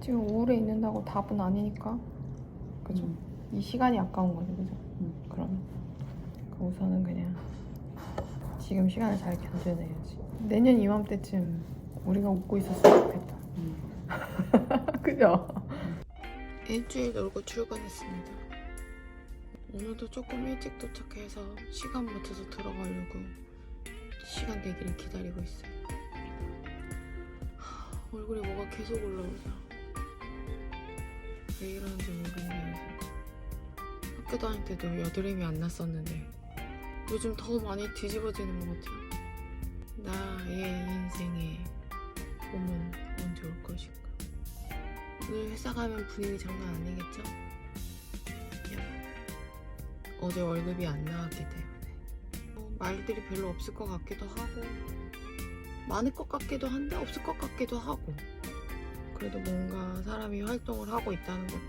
지금 우울해 있는다고 답은 아니니까 그죠? 음. 이 시간이 아까운 거죠 그죠? 음. 그러면 그 우선은 그냥 지금 시간을 잘 견뎌내야지 내년 이맘때쯤 우리가 웃고 있었으면 좋겠다 음. 그죠? 일주일 놀고 출근했습니다 오늘도 조금 일찍 도착해서 시간 맞춰서 들어가려고 시간 되기를 기다리고 있어요 하, 얼굴에 뭐가 계속 올라오죠 왜 이러는지 모르겠네요. 학교 다닐 때도 여드름이 안 났었는데 요즘 더 많이 뒤집어지는 것 같아요. 나의 인생에 봄은 언제 올 것인가 오늘 회사 가면 분위기 장난 아니겠죠? 어제 월급이 안 나왔기 때문에. 뭐 말들이 별로 없을 것 같기도 하고 많을 것 같기도 한데 없을 것 같기도 하고 그래도 뭔가 사람이 활동을 하고 있다는 것도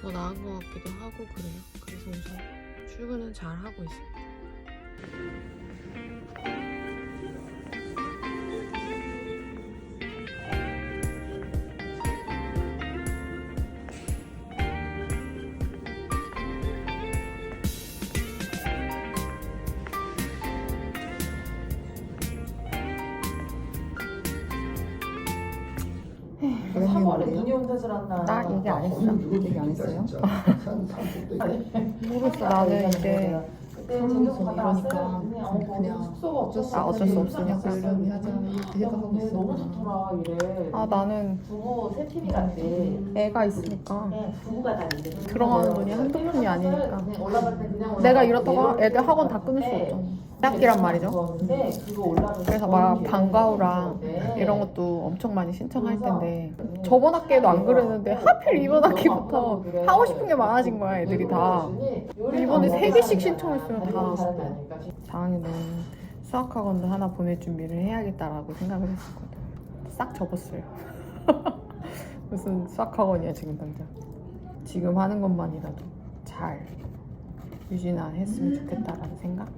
더 나은 것 같기도 하고 그래요. 그래서 우선 출근은 잘 하고 있습니다 그런 3월에 얘기예요? 눈이 온 탓을 한다. 나 얘기 안 했어 얘기 안 했어요? 모르겠어 나는 이제 그때 제주도 갔다 왔어요. 이러니까 근데 어, 그냥 그냥 숙소가 없었어. 아, 어쩔 수 하자 생각하고 있어 너무 좋더라 이래. 아 나는 부부 세 팀이 갔대. 애가 있으니까 네, 부부가 다니대. 들어가는 돈이 한두 아니니까. 올라갈 때 그냥 내가 이렇다고 애들 학원 다 끊을 수 네. 없잖아 대 학기란 말이죠. 그래서 막 방과후랑 재밌었는데. 이런 것도 엄청 많이 신청할 텐데 음, 저번 학기에도 안 그랬는데 하필 이번 학기부터. 하고 싶은 게 많아진 거야 애들이 다. 이번에 세 개씩 신청했으면 다. 4학년은 수학학원도 하나 보낼 준비를 해야겠다라고 생각을 했었거든. 싹 접었어요. 무슨 수학학원이야 지금 당장. 지금 하는 것만이라도 잘 유지나 했으면 좋겠다라는 생각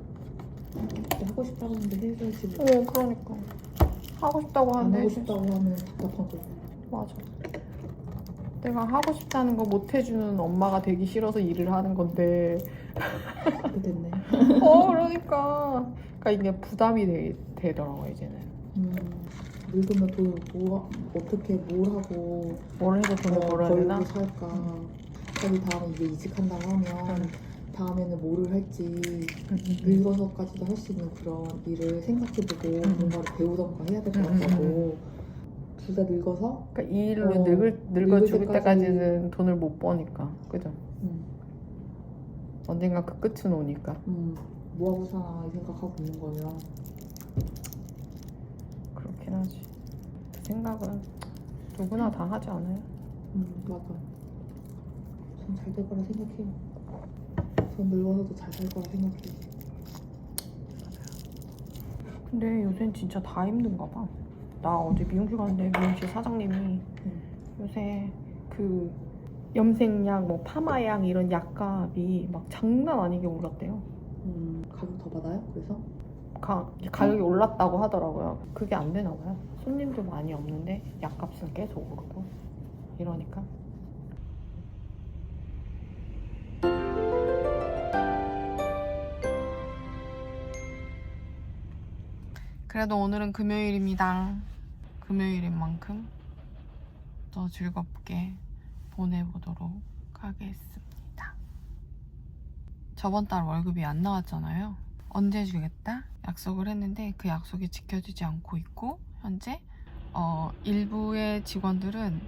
하고 싶다고 하는데 해줘야지 뭐. 어 그러니까 하고 싶다고 안 하는데 하고 싶다고 하면 답답하고 맞아. 내가 하고 싶다는 거 못 해주는 엄마가 되기 싫어서 일을 하는 건데. 그렇게 됐네 어, 그러니까. 그러니까 이게 부담이 되, 되더라고 이제는. 음, 늙으면 돈 뭐, 어떻게 뭘 하고 뭘 해도 돈을 어, 벌어야 벌고 되나? 살까 자기 다음에 이제 이직한다고 하면 응. 다음에는 뭐를 할지 음, 늙어서까지도 할 수 있는 그런 일을 생각해보고 음. 뭔가를 배우던가 해야 될것 음, 음, 같다고 둘 다 늙어서 그러니까 이 일로 어, 늙을 늙어 늙을 죽을 때까지- 때까지는 돈을 못 버니까, 그죠? 음, 언젠가 그 끝은 오니까. 음, 뭐하고 사나 이 생각하고 있는 거면 그렇긴 하지. 그 생각은 누구나 다 하지 않아요? 음, 맞아 전 잘 될 거라 생각해요 전 늙어서도 잘 살 거라 생각해요 근데 요새는 진짜 다 힘든가 봐. 나 어제 미용실 갔는데 미용실 사장님이 요새 그 염색약, 뭐 파마약 이런 약값이 막 장난 아니게 올랐대요. 음, 가격 더 받아요? 그래서? 가, 가격이 올랐다고 하더라고요. 그게 안 되나 봐요. 손님도 많이 없는데 약값은 계속 오르고 이러니까. 그래도 오늘은 금요일입니다. 금요일인 만큼 더 즐겁게 보내보도록 하겠습니다. 저번 달 월급이 안 나왔잖아요. 언제 주겠다 약속을 했는데 그 약속이 지켜지지 않고 있고 현재 어, 일부의 직원들은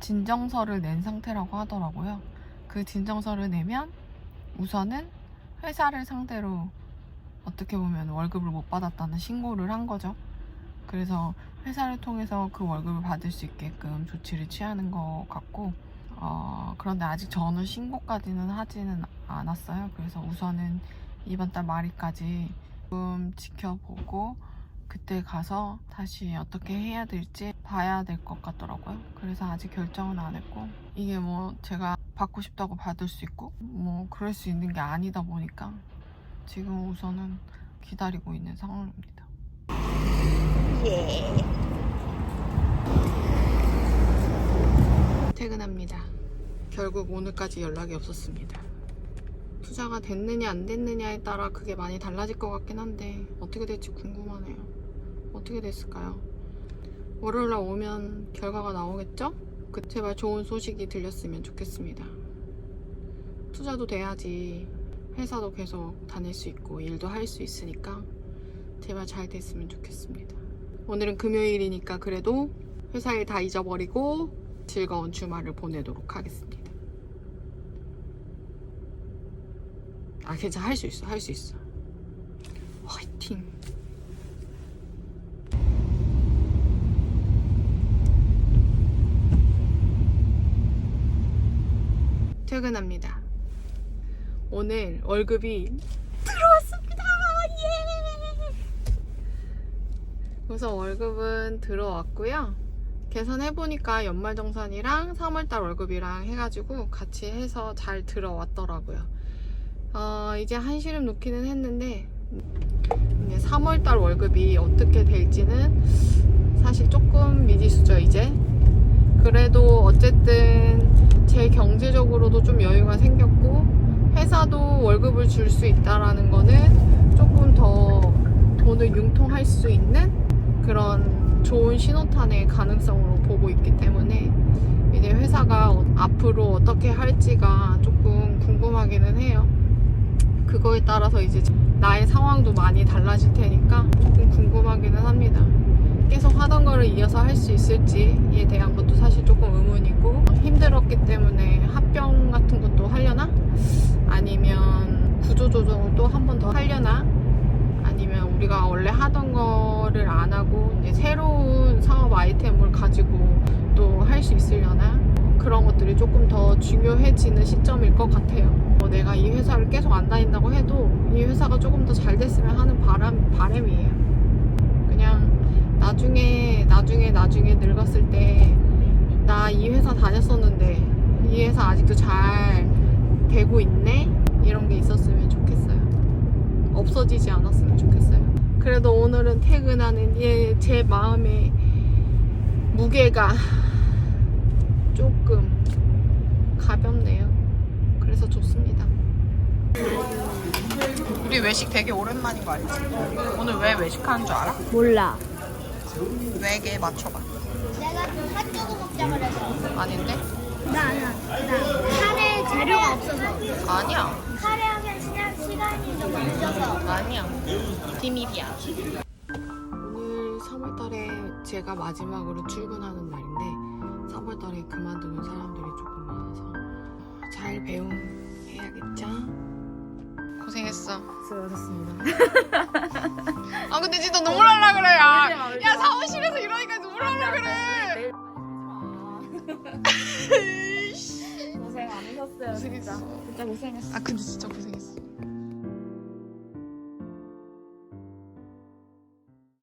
진정서를 낸 상태라고 하더라고요. 그 진정서를 내면 우선은 회사를 상대로 어떻게 보면 월급을 못 받았다는 신고를 한 거죠. 그래서 회사를 통해서 그 월급을 받을 수 있게끔 조치를 취하는 것 같고 어, 그런데 아직 저는 신고까지는 하지는 않았어요. 그래서 우선은 이번 달 말일까지 좀 지켜보고 그때 가서 다시 어떻게 해야 될지 봐야 될 것 같더라고요. 그래서 아직 결정은 안 했고 이게 뭐 제가 받고 싶다고 받을 수 있고 뭐 그럴 수 있는 게 아니다 보니까 지금 우선은 기다리고 있는 상황입니다. 예. 결국 오늘까지 연락이 없었습니다. 투자가 됐느냐 안 됐느냐에 따라 그게 많이 달라질 것 같긴 한데 어떻게 될지 궁금하네요. 어떻게 됐을까요? 월요일날 오면 결과가 나오겠죠? 그 제발 좋은 소식이 들렸으면 좋겠습니다. 투자도 돼야지 회사도 계속 다닐 수 있고 일도 할 수 있으니까 제발 잘 됐으면 좋겠습니다. 오늘은 금요일이니까 그래도 회사 일 다 잊어버리고 즐거운 주말을 보내도록 하겠습니다. 아, 괜찮아. 할 수 있어. 할 수 있어. 화이팅. 퇴근합니다. 오늘 월급이 들어왔습니다. 예! 그래서 월급은 들어왔고요. 계산해보니까 연말정산이랑 3월달 월급이랑 해가지고 같이 해서 잘 들어왔더라고요. 어, 이제 한시름 놓기는 했는데 이제 3월달 월급이 어떻게 될지는 사실 조금 미지수죠 이제. 그래도 어쨌든 제 경제적으로도 좀 여유가 생겼고 회사도 월급을 줄 수 있다라는 거는 조금 더 돈을 융통할 수 있는 그런 좋은 신호탄의 가능성으로 보고 있기 때문에 이제 회사가 어- 앞으로 어떻게 할지가 조금 궁금하기는 해요. 그거에 따라서 이제 나의 상황도 많이 달라질 테니까 조금 궁금하기는 합니다. 계속 하던 거를 이어서 할 수 있을지에 대한 것도 사실 조금 의문이고 힘들었기 때문에 합병 같은 것도 하려나? 아니면 구조조정을 또 한 번 더 하려나? 아니면 우리가 원래 하던 거를 안 하고 이제 새로운 사업 아이템을 가지고 또 할 수 있으려나? 그런 것들이 조금 더 중요해지는 시점일 것 같아요. 뭐 내가 이 회사를 계속 안 다닌다고 해도 이 회사가 조금 더 잘 됐으면 하는 바람, 바람이에요. 그냥 나중에, 나중에, 나중에 늙었을 때 나 이 회사 다녔었는데 이 회사 아직도 잘 되고 있네? 이런 게 있었으면 좋겠어요. 없어지지 않았으면 좋겠어요. 그래도 오늘은 퇴근하는 예, 제 마음의 무게가 조금 가볍네요. 그래서 좋습니다. 우리 외식 되게 오랜만인 거 알지? 오늘 왜 외식하는 줄 알아? 몰라. 왜게 맞춰봐. 내가 핫도그 먹자 그래서. 아닌데? 나 아니야. 나 카레 재료가 없어서. 아니야. 카레 하기엔 시간, 시간이 너무 늦어서. 아니야. 비밀이야. 오늘 3월달에 제가 마지막으로 출근하는 날인데 3월달에 그만두는 사람들이 조금 많아서 잘 배웅해야겠죠? 고생했어. 수고하셨습니다. 아 근데 진짜 눈물 날라 그래. 고생 안 하셨어요. 고생했어. 진짜 고생했어. 아 근데 진짜 고생했어.